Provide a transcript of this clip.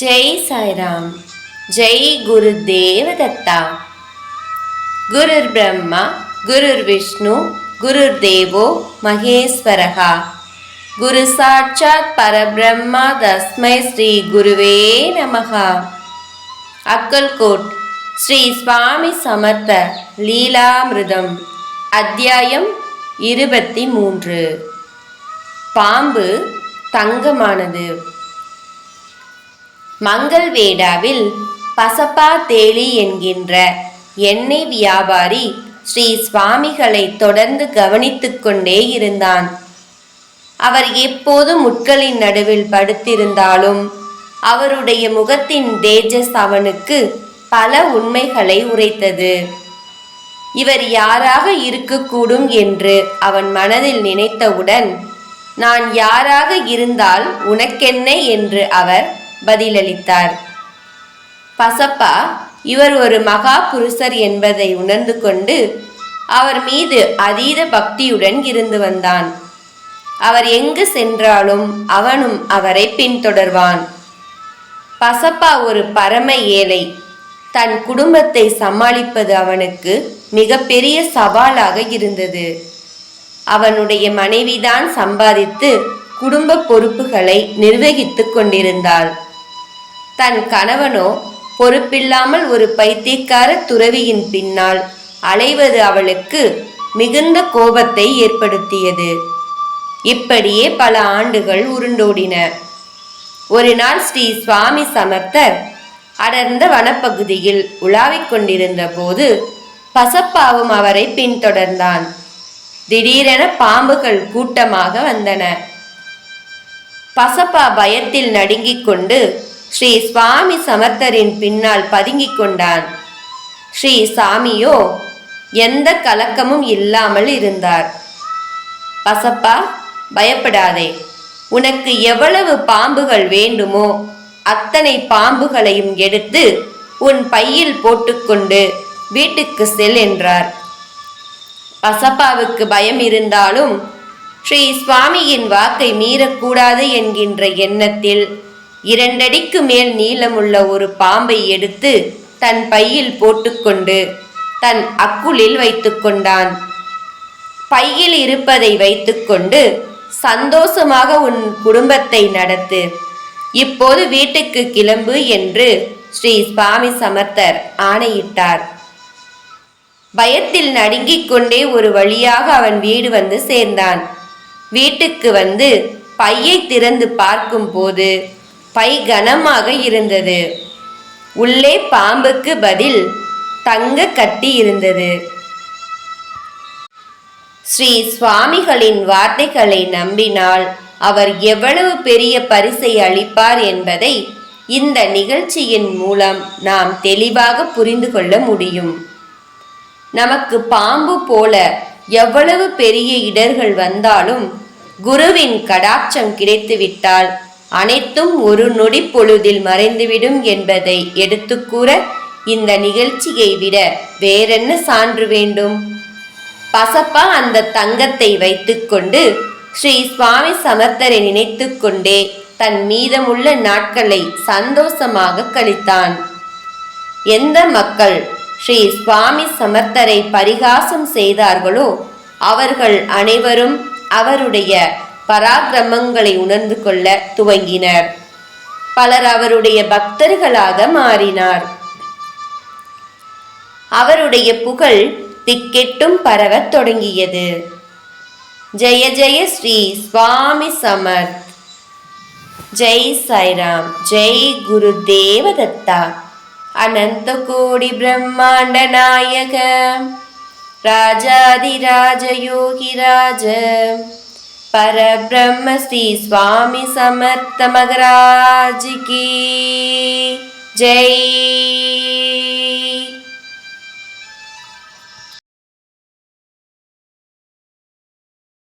ஜெய் சாய்ராம் ஜெய் குரு தேவதத்தா. குருர் பிரம்மா குருர் விஷ்ணு குருர் தேவோ மகேஸ்வரகா. குரு சாட்சாத் பரபிரம்மா தஸ்மை ஸ்ரீ குருவே நமகா. அக்கல்கோட் ஸ்ரீ சுவாமி சமர்த்த லீலாமிருதம் அத்தியாயம் இருபத்தி மூன்று. பாம்பு தங்கமானது. மங்கள் வேடாவில் பசப்பா தேலி என்கின்ற எண்ணெய் வியாபாரி ஸ்ரீ சுவாமிகளை தொடர்ந்து கவனித்துக் கொண்டே இருந்தான். அவர் எப்போதும் முட்களின் நடுவில் படுத்திருந்தாலும் அவருடைய முகத்தின் தேஜஸ் அவனுக்கு பல உண்மைகளை உரைத்தது. இவர் யாராக இருக்கக்கூடும் என்று அவன் மனதில் நினைத்தவுடன் நான் யாராக இருந்தால் உனக்கென்ன? என்று அவர் பதிலளித்தார். பசப்பா இவர் ஒரு மகா புருஷர் என்பதை உணர்ந்து கொண்டு அவர் மீது அதீத பக்தியுடன் இருந்து வந்தான். அவர் எங்கு சென்றாலும் அவனும் அவரை பின்தொடர்வான். பசப்பா ஒரு பரம ஏழை. தன் குடும்பத்தை சமாளிப்பது அவனுக்கு மிகப்பெரிய சவாலாக இருந்தது. அவனுடைய மனைவிதான் சம்பாதித்து குடும்ப பொறுப்புகளை நிர்வகித்துக் கொண்டிருந்தாள். தன் கணவனோ பொறுப்பில்லாமல் ஒரு பைத்தியக்கார துறவியின் பின்னால் அலைவது அவளுக்கு மிகுந்த கோபத்தை ஏற்படுத்தியது. இப்படியே பல ஆண்டுகள் உருண்டோடின. ஒரு நாள் ஸ்ரீ சுவாமி சமர்த்தர் அடர்ந்த வனப்பகுதியில் உலாவிக் கொண்டிருந்த போது பசப்பாவும் அவரை பின்தொடர்ந்தான். திடீரென பாம்புகள் கூட்டமாக வந்தன. பசப்பா பயத்தில் நடுங்கிக் கொண்டு ஸ்ரீ சுவாமி சமர்த்தரின் பின்னால் பதுங்கிக் கொண்டான். ஸ்ரீ சாமியோ எந்த கலக்கமும் இல்லாமல் இருந்தார். பசப்பா பயப்படாதே. உனக்கு எவ்வளவு பாம்புகள் வேண்டுமோ அத்தனை பாம்புகளையும் எடுத்து உன் பையில் போட்டுக்கொண்டு வீட்டுக்கு செல் என்றார். பசப்பாவுக்கு பயம் இருந்தாலும் ஸ்ரீ சுவாமியின் வாக்கை மீறக்கூடாது என்கின்ற எண்ணத்தில் இரண்டடிக்கு மேல் நீளமுள்ள ஒரு பாம்பை எடுத்து தன் பையில் போட்டுக்கொண்டு தன் அக்குளில் வைத்துக்கொண்டான். பையில் இருப்பதை வைத்துக்கொண்டு சந்தோஷமாக உன் குடும்பத்தை நடத்து. இப்போது வீட்டுக்கு கிளம்பு என்று ஸ்ரீ சுவாமி சமர்த்தர் ஆணையிட்டார். பயத்தில் நடுங்கிக் கொண்டே ஒரு வழியாக அவன் வீடு வந்து சேர்ந்தான். வீட்டுக்கு வந்து பையை திறந்து பார்க்கும்போது பை கனமாக இருந்தது. உள்ளே பாம்புக்கு பதில் தங்க கட்டி இருந்தது. ஸ்ரீ சுவாமிகளின் வார்த்தைகளை நம்பினால் அவர் எவ்வளவு பெரிய பரிசை அளிப்பார் என்பதை இந்த நிகழ்ச்சியின் மூலம் நாம் தெளிவாக புரிந்து கொள்ள முடியும். நமக்கு பாம்பு போல எவ்வளவு பெரிய இடர்கள் வந்தாலும் குருவின் கடாட்சம் கிடைத்துவிட்டால் அனைத்தும் ஒரு நொடி பொழுதில் மறைந்துவிடும் என்பதை எடுத்துக்கூற இந்த நிகழ்ச்சியை விட வேறென்ன சான்று வேண்டும்? பசப்பா அந்த தங்கத்தை வைத்துக்கொண்டு ஸ்ரீ சுவாமி சமர்த்தரை நினைத்து கொண்டே தன் மீதமுள்ள நாட்களை சந்தோஷமாக கழித்தான். எந்த மக்கள் ஸ்ரீ சுவாமி சமர்த்தரை பரிகாசம் செய்தார்களோ அவர்கள் அனைவரும் அவருடைய பராக்கிரமங்களை உணர்ந்து கொள்ள துவங்கினர். பலர் அவருடைய பக்தர்களாக மாறினார். அவருடைய புகழ் திக்கெட்டும் பரவத் தொடங்கியது. ஜெய ஜெய ஸ்ரீ சுவாமி சமர்த். ஜெய் சாய்ராம் ஜெய் குரு தேவதத்தா அனந்த கோடி பிரம்மாண்ட நாயக. ராஜாதிராஜ யோகி ராஜ பரபிரம்ம ஸ்ரீ சுவாமி சமர்த்த மகராஜிக்கு. ஜெய்.